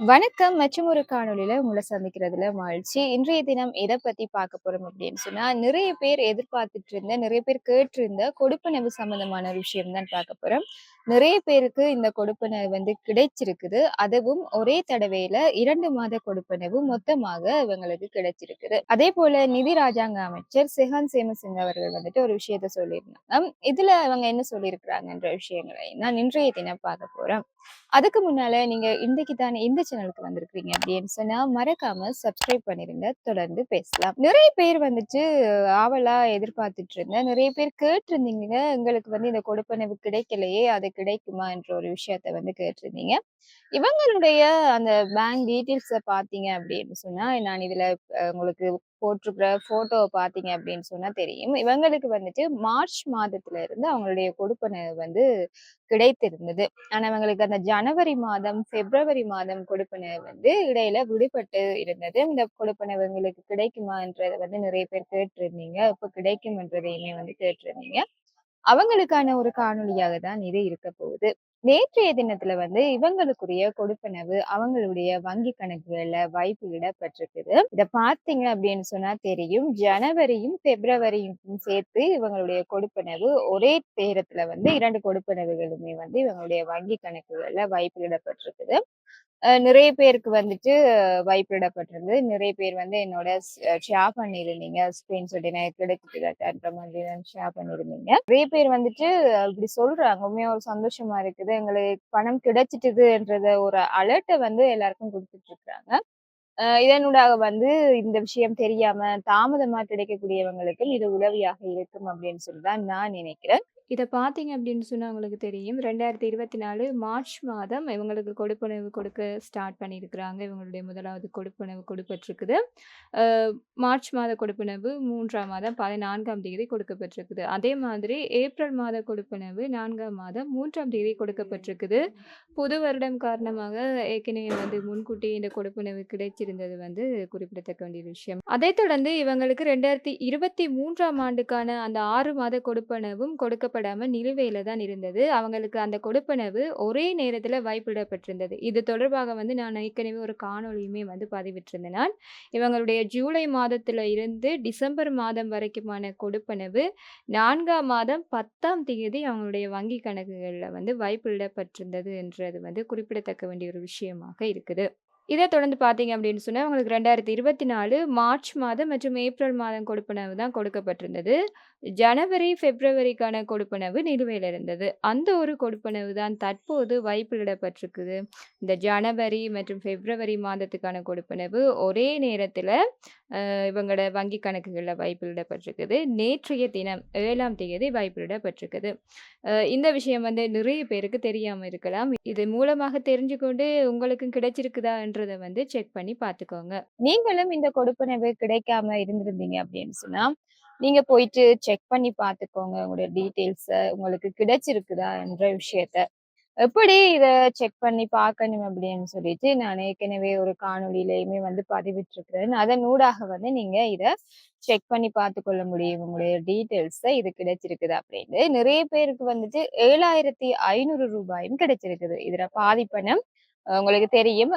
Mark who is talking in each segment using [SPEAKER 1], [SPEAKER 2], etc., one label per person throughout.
[SPEAKER 1] வணக்கம். மற்றும் ஒரு காணொளியில உங்களை சந்திக்கிறதுல மகிழ்ச்சி. இன்றைய தினம் எதை பத்தி பார்க்க போறோம் அப்படின்னு சொன்னா நிறைய பேர் எதிர்பார்த்துட்டு இருந்த நிறைய பேர் கேட்டிருந்த கொடுப்பனவு சம்பந்தமான ஒரு விஷயம் தான் பார்க்க போறோம். நிறைய பேருக்கு இந்த கொடுப்பனவு வந்து கிடைச்சிருக்குது. அதுவும் ஒரே தடவையில இரண்டு மாத கொடுப்பனவு மொத்தமாக இவங்களுக்கு கிடைச்சிருக்குது. அதே போல நிதி ராஜாங்க அமைச்சர் செஹான் சேமசிங் அவர்கள் வந்துட்டு ஒரு விஷயத்த சொல்லியிருந்தாங்க. இதுல அவங்க என்ன சொல்லியிருக்கிறாங்கன்ற விஷயங்களை நான் இன்றைய தினம் பார்க்க போறோம். அதுக்கு முன்னால நீங்க இன்னைக்கு தானே இந்த சேனலுக்கு வந்திருக்கீங்க அப்படின்னு சொன்னா மறக்காம சப்ஸ்கிரைப் பண்ணிருங்க. தொடர்ந்து பேசலாம். நிறைய பேர் வந்துட்டு ஆவலா எதிர்பார்த்துட்டு இருந்தேன். நிறைய பேர் கேட்டிருந்தீங்க. எங்களுக்கு வந்து இந்த கொடுப்பனவு கிடைக்கலையே அது கிடைக்குமா என்ற ஒரு விஷயத்த வந்து கேட்டிருந்தீங்க இவங்களுடைய அந்த பேங்க் டீட்டெயில்ஸ பார்த்தீங்க அப்படின்னு சொன்னா, நான் இதுல உங்களுக்கு போட்டிருக்கிற போட்டோவை பார்த்தீங்க அப்படின்னு சொன்னா தெரியும். இவங்களுக்கு வந்துட்டு மார்ச் மாதத்துல இருந்து அவங்களுடைய கொடுப்பனவு வந்து கிடைத்திருந்தது. ஆனா இவங்களுக்கு அந்த ஜனவரி மாதம், பிப்ரவரி மாதம் கொடுப்பனவு வந்து இடையில விடுபட்டு இருந்தது. இந்த கொடுப்பன இவங்களுக்கு கிடைக்குமா என்றதை வந்து நிறைய பேர் கேட்டிருந்தீங்க. எப்ப கிடைக்கும்ன்றதையுமே வந்து கேட்டிருந்தீங்க. அவங்களுக்கான ஒரு காணொளியாக தான் இது இருக்க போகுது. நேற்றைய தினத்துல வந்து இவங்களுக்குரிய கொடுப்பனவு அவங்களுடைய வங்கி கணக்குகள்ல வைப்பு இடப்பட்டிருக்குது. இத பாத்தீங்க அப்படின்னு சொன்னா தெரியும். ஜனவரியும், பிப்ரவரியும் சேர்த்து இவங்களுடைய கொடுப்பனவு ஒரே நேரத்துல வந்து இரண்டு கொடுப்பனவுகளுமே வந்து இவங்களுடைய வங்கி கணக்குகள்ல வைப்பு இடப்பட்டிருக்குது. நிறைய பேருக்கு வந்துட்டு வைப்பிடப்பட்டிருந்தது. நிறைய பேர் வந்து என்னோட ஷேர் பண்ணியிருந்தீங்க. ஸ்கிரீன்ஷாட் எனக்கு கிடைக்குதுன்ற மாதிரி ஷேர் பண்ணியிருந்தீங்க. நிறைய பேர் வந்துட்டு இப்படி சொல்றாங்க. உண்மையா ஒரு சந்தோஷமா இருக்குது. எங்களுக்கு பணம் கிடைச்சிட்டுதுன்றத ஒரு அலர்ட்டை வந்து எல்லாருக்கும் கொடுத்துட்டு இருக்கிறாங்க இதனூடாக வந்து இந்த விஷயம் தெரியாம தாமதமா கிடைக்கக்கூடியவங்களுக்கும் இது உதவியாக இருக்கும் அப்படின்னு சொல்லி தான் நான் நினைக்கிறேன். இதை பார்த்தீங்க அப்படின்னு சொன்னால் உங்களுக்கு தெரியும். 2024 மார்ச் மாதம் இவங்களுக்கு கொடுப்பனவு கொடுக்க ஸ்டார்ட் பண்ணியிருக்கிறாங்க. இவங்களுடைய முதலாவது கொடுப்பனவு கொடுக்கப்பட்டிருக்குது. மார்ச் மாத கொடுப்பனவு மூன்றாம் மாதம் 14ஆம் தேதி கொடுக்கப்பட்டிருக்குது. அதே மாதிரி ஏப்ரல் மாத கொடுப்பனவு நான்காம் மாதம் மூன்றாம் தேதி கொடுக்கப்பட்டிருக்குது. புது வருடம் காரணமாக ஏற்கனவே வந்து முன்கூட்டி இந்த கொடுப்பனவு கிடைச்சிருந்தது வந்து குறிப்பிடத்தக்க வேண்டிய விஷயம். அதைத் தொடர்ந்து இவங்களுக்கு 2023ஆம் ஆண்டுக்கான அந்த ஆறு மாத கொடுப்பனவும் கொடுக்கப்படாம நிலுவையில் தான் இருந்தது. அவங்களுக்கு அந்த கொடுப்பனவு ஒரே நேரத்தில் வைப்பிடப்பட்டிருந்தது. இது தொடர்பாக வந்து நான் ஏற்கனவே ஒரு காணொளியுமே வந்து பதிவிட்டிருந்தேன் நான். இவங்களுடைய ஜூலை மாதத்தில் இருந்து டிசம்பர் மாதம் வரைக்குமான கொடுப்பனவு நான்காம் மாதம் 10ஆம் தேதி அவங்களுடைய வங்கி கணக்குகளில் வந்து வைப்பிடப்பட்டிருந்தது என்றது வந்து குறிப்பிடத்தக்க வேண்டிய ஒரு விஷயமாக இருக்குது. இதை தொடர்ந்து பார்த்தீங்க அப்படின்னு சொன்னால் உங்களுக்கு 2024 மார்ச் மாதம் மற்றும் ஏப்ரல் மாதம் கொடுப்பனவு தான் கொடுக்கப்பட்டிருந்தது. ஜனவரி, பிப்ரவரிக்கான கொடுப்பனவு நிலுவையில் இருந்தது. அந்த ஒரு கொடுப்பனவு தான் தற்போது வைப்பிலிடப்பட்டிருக்குது. இந்த ஜனவரி மற்றும் பிப்ரவரி மாதத்துக்கான கொடுப்பனவு ஒரே நேரத்தில் இவங்களோட வங்கி கணக்குகளில் வைப்பிலிடப்பட்டிருக்குது. நேற்றைய தினம் ஏழாம் தேதி வைப்பிலிடப்பட்டிருக்குது. இந்த விஷயம் வந்து நிறைய பேருக்கு தெரியாமல் இருக்கலாம். இது மூலமாக தெரிஞ்சுக்கொண்டு உங்களுக்கும் கிடைச்சிருக்குதான்றதை வந்து செக் பண்ணி பார்த்துக்கோங்க. நீங்களும் இந்த கொடுப்பனவு கிடைக்காம இருந்திருந்தீங்க அப்படின்னு சொன்னா, நீங்க போயிட்டு செக் பண்ணி பார்த்துக்கோங்க. உங்களுடைய டீட்டெயில்ஸை உங்களுக்கு கிடைச்சிருக்குதா என்ற விஷயத்த. எப்படி இதை செக் பண்ணி பார்க்கணும் அப்படின்னு சொல்லிட்டு நான் ஏற்கனவே ஒரு காணொலியிலையுமே வந்து பதிவிட்டிருக்கிறேன். அதன் ஊடாக வந்து நீங்க இதை செக் பண்ணி பார்த்துக்கொள்ள முடியும். உங்களுடைய டீட்டெயில்ஸை இது கிடைச்சிருக்குது அப்படின்னு. நிறைய பேருக்கு வந்துட்டு ஏழாயிரத்தி ஐநூறு ரூபாயும் கிடைச்சிருக்குது. இதுல பாதி பணம் உங்களுக்கு தெரியும்.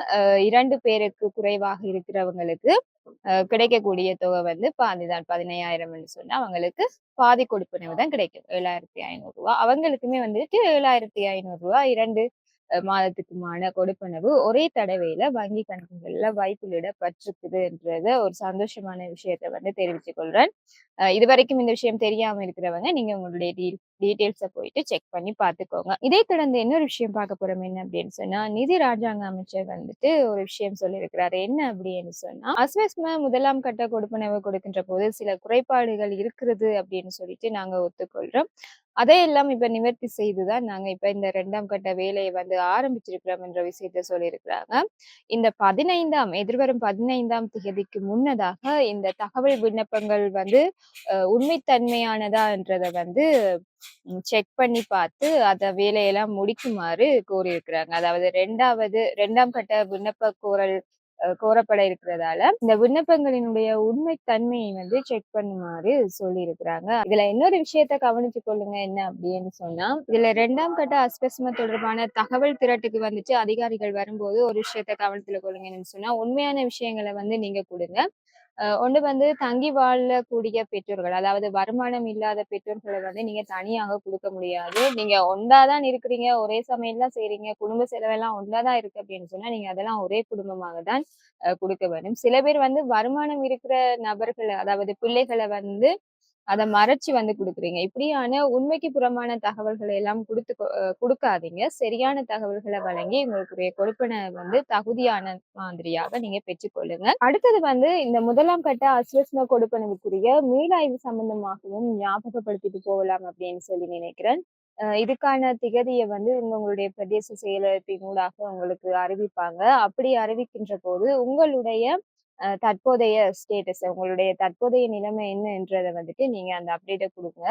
[SPEAKER 1] இரண்டு பேருக்கு குறைவாக இருக்கிறவங்களுக்கு கிடைக்கக்கூடிய தொகை வந்து பாதி தான். 15,000ன்னு சொன்னா அவங்களுக்கு பாதி கொடுப்பினவு தான் கிடைக்கும். ரூ. 7,500 அவங்களுக்குமே வந்துட்டு ரூ. 7,500 2 இரண்டு மாதத்துக்குமான கொடுப்பனவு ஒரே தடவையில வங்கி கணக்குகள்ல வைப்பிலிடப்பட்டிருக்குதுன்றத ஒரு சந்தோஷமான விஷயத்த வந்து தெரிவித்துக் கொள்றேன். இது வரைக்கும் இந்த விஷயம் தெரியாம இருக்கிறவங்க, நீங்க உங்களுடைய டீ போயிட்டு செக் பண்ணி பார்த்துக்கோங்க. இதைத் தொடர்ந்து இன்னொரு விஷயம் பார்க்க போறோம் என்ன அப்படின்னு சொன்னா, நிதி ராஜாங்க அமைச்சர் வந்துட்டு ஒரு விஷயம் சொல்லியிருக்கிறாரு. என்ன அப்படின்னு சொன்னா, அஸ்வஸ்ம முதலாம் கட்ட கொடுப்பனவு கொடுக்கின்ற போது சில குறைபாடுகள் இருக்கிறது அப்படின்னு சொல்லிட்டு நாங்க ஒத்துக்கொள்றோம். அதையெல்லாம் இப்ப நிவர்த்தி செய்து தான் நாங்க இப்ப இந்த இரண்டாம் கட்ட வேலையை வந்து ஆரம்பிச்சிருக்கிறோம் என்ற விஷயத்த சொல்லியிருக்கிறாங்க. இந்த 15ஆம் எதிர்வரும் 15ஆம் தேதிக்கு முன்னதாக இந்த தகவல் விண்ணப்பங்கள் வந்து உண்மைத்தன்மையானதா என்றதை வந்து செக் பண்ணி பார்த்து அத வேலையெல்லாம் முடிக்குமாறு கோரியிருக்கிறாங்க. அதாவது 2வது 2ஆம் கட்ட விண்ணப்ப கோரல் கோரப்பட இருக்கிறதால இந்த விண்ணப்பங்களினுடைய உண்மை தன்மையை வந்து செக் பண்ணுமாறு சொல்லி இருக்கிறாங்க இதுல இன்னொரு விஷயத்த கவனிச்சு கொள்ளுங்க என்ன அப்படின்னு சொன்னா இதுல இரண்டாம் கட்ட அஸ்பெஸ்ம தொடர்பான தகவல் திரட்டுக்கு வந்துட்டு அதிகாரிகள் வரும்போது ஒரு விஷயத்த கவனத்துல கொள்ளுங்கன்னு சொன்னா உண்மையான விஷயங்களை வந்து நீங்க கொடுங்க. ஒன்று வந்து தங்கி வாழக்கூடிய பெற்றோர்கள் அதாவது வருமானம் இல்லாத பெற்றோர்களை வந்து நீங்க தனியாக கொடுக்க முடியாது. நீங்க ஒன்றாதான் இருக்கிறீங்க ஒரே சமையல் தான் செய்றீங்க குடும்ப செலவெல்லாம் ஒன்றாதான் இருக்கு அப்படின்னு சொன்னா நீங்க அதெல்லாம் ஒரே குடும்பமாக தான் கொடுக்க வேண்டும். சில பேர் வந்து வருமானம் இருக்கிற நபர்களை அதாவது பிள்ளைகளை வந்து அதை மறைச்சு வந்து கொடுக்குறீங்க. இப்படியான உண்மைக்கு புறமான தகவல்களை எல்லாம் கொடுத்து கொடுக்காதீங்க. சரியான தகவல்களை வழங்கி உங்களுக்குரிய கொடுப்பனை வந்து தகுதியான மாதிரியாக நீங்க பெற்றுக்கொள்ளுங்க அடுத்தது வந்து இந்த முதலாம் கட்ட அஸ்வஸ்ம கொடுப்பனவுக்குரிய மீளாய்வு சம்பந்தமாகவும் ஞாபகப்படுத்திட்டு போகலாம் அப்படின்னு சொல்லி நினைக்கிறேன். இதுக்கான திகதியை வந்து உங்களுடைய பிரதேச செயலகத்தின் ஊடாக உங்களுக்கு அறிவிப்பாங்க. அப்படி அறிவிக்கின்ற போது உங்களுடைய தற்போதைய ஸ்டேட்டஸ் உங்களுடைய தற்போதைய நிலைமை என்னன்றதை வந்துட்டு நீங்க அந்த அப்டேட்டை கொடுங்க.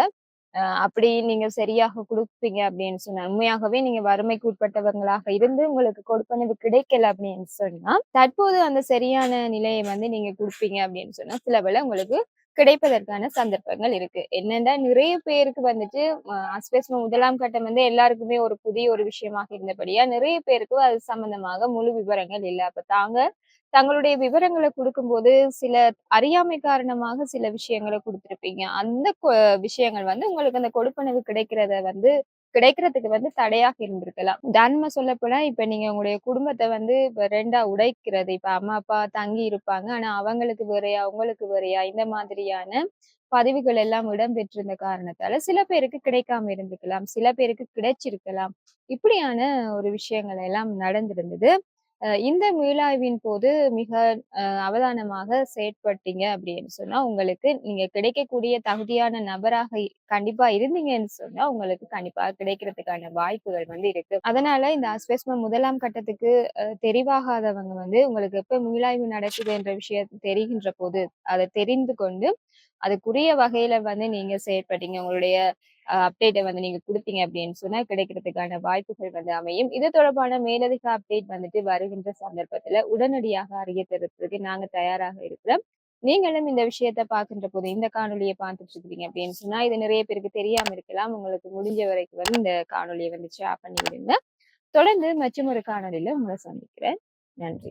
[SPEAKER 1] அப்படி நீங்க சரியாக கொடுப்பீங்க அப்படின்னு சொன்னா உண்மையாகவே நீங்க வறுமைக்கு உட்பட்டவங்களாக இருந்து உங்களுக்கு கொடுப்பனவு கிடைக்கல அப்படின்னு சொன்னா தற்போது அந்த சரியான நிலையை வந்து நீங்க கொடுப்பீங்க அப்படின்னு சொன்னா சில வேளை உங்களுக்கு கிடைப்பதற்கான சந்தர்ப்பங்கள் இருக்கு. என்னன்னா நிறைய பேருக்கு வந்துட்டு அஸ்பெஸ்ம முதலாம் கட்டம் வந்து எல்லாருக்குமே ஒரு புதிய ஒரு விஷயமாக இருந்தபடியா நிறைய பேருக்கு அது சம்பந்தமாக முழு விவரங்கள் இல்லை. அப்ப தாங்க தங்களுடைய விவரங்களை கொடுக்கும்போது சில அறியாமை காரணமாக சில விஷயங்களை கொடுத்துருப்பீங்க. அந்த விஷயங்கள் வந்து உங்களுக்கு அந்த கொடுப்பனவு கிடைக்கிறத வந்து கிடைக்கிறதுக்கு வந்து தடையாக இருந்திருக்கலாம். உதாரணமா சொல்ல போனா இப்ப நீங்க உங்களுடைய குடும்பத்தை வந்து இப்ப ரெண்டா உடைக்கிறது இப்ப அம்மா அப்பா தங்கி இருப்பாங்க. ஆனா அவங்களுக்கு வேறையா உங்களுக்கு வேறையா இந்த மாதிரியான பதிவுகள் எல்லாம் இடம்பெற்றிருந்த காரணத்தால சில பேருக்கு கிடைக்காம இருந்திருக்கலாம். சில பேருக்கு கிடைச்சிருக்கலாம். இப்படியான ஒரு விஷயங்கள் எல்லாம் நடந்திருந்தது. இந்த மீளாய்வின் போது மிக அவதானமாக செயற்பட்டீங்க அப்படின்னு சொன்னா உங்களுக்கு நீங்க கிடைக்கக்கூடிய தகுதியான நபராக கண்டிப்பா இருந்தீங்கன்னு சொன்னா உங்களுக்கு கண்டிப்பா கிடைக்கிறதுக்கான வாய்ப்புகள் வந்து இருக்கு. அதனால இந்த அஸ்பெஸ்ம முதலாம் கட்டத்துக்கு தெரிவாகாதவங்க வந்து உங்களுக்கு எப்ப மீளாய்வு நடக்குது என்ற விஷயம் தெரிகின்ற போது அதை தெரிந்து கொண்டு அதுக்குரிய வகையில வந்து நீங்க செயற்பட்டீங்க. உங்களுடைய அப்டேட்டை வந்து நீங்க கொடுத்தீங்க அப்படின்னு சொன்னா கிடைக்கிறதுக்கான வாய்ப்புகள் வந்து அமையும். இது தொடர்பான மேலதிக அப்டேட் வந்துட்டு வருகின்ற சந்தர்ப்பத்துல உடனடியாக அறிய தருவதற்கு நாங்க தயாராக இருக்கிறோம். நீங்களும் இந்த விஷயத்த பார்க்கின்ற போது இந்த காணொலியை பார்த்துட்டு இருக்கீங்க அப்படின்னு சொன்னா இது நிறைய பேருக்கு தெரியாம இருக்கலாம். உங்களுக்கு முடிஞ்ச வரைக்கும் வந்து இந்த காணொலியை வந்து ஷேர் பண்ணி விடுங்க தொடர்ந்து மற்றும் ஒரு காணொலியில உங்களை சந்திக்கிறேன். நன்றி.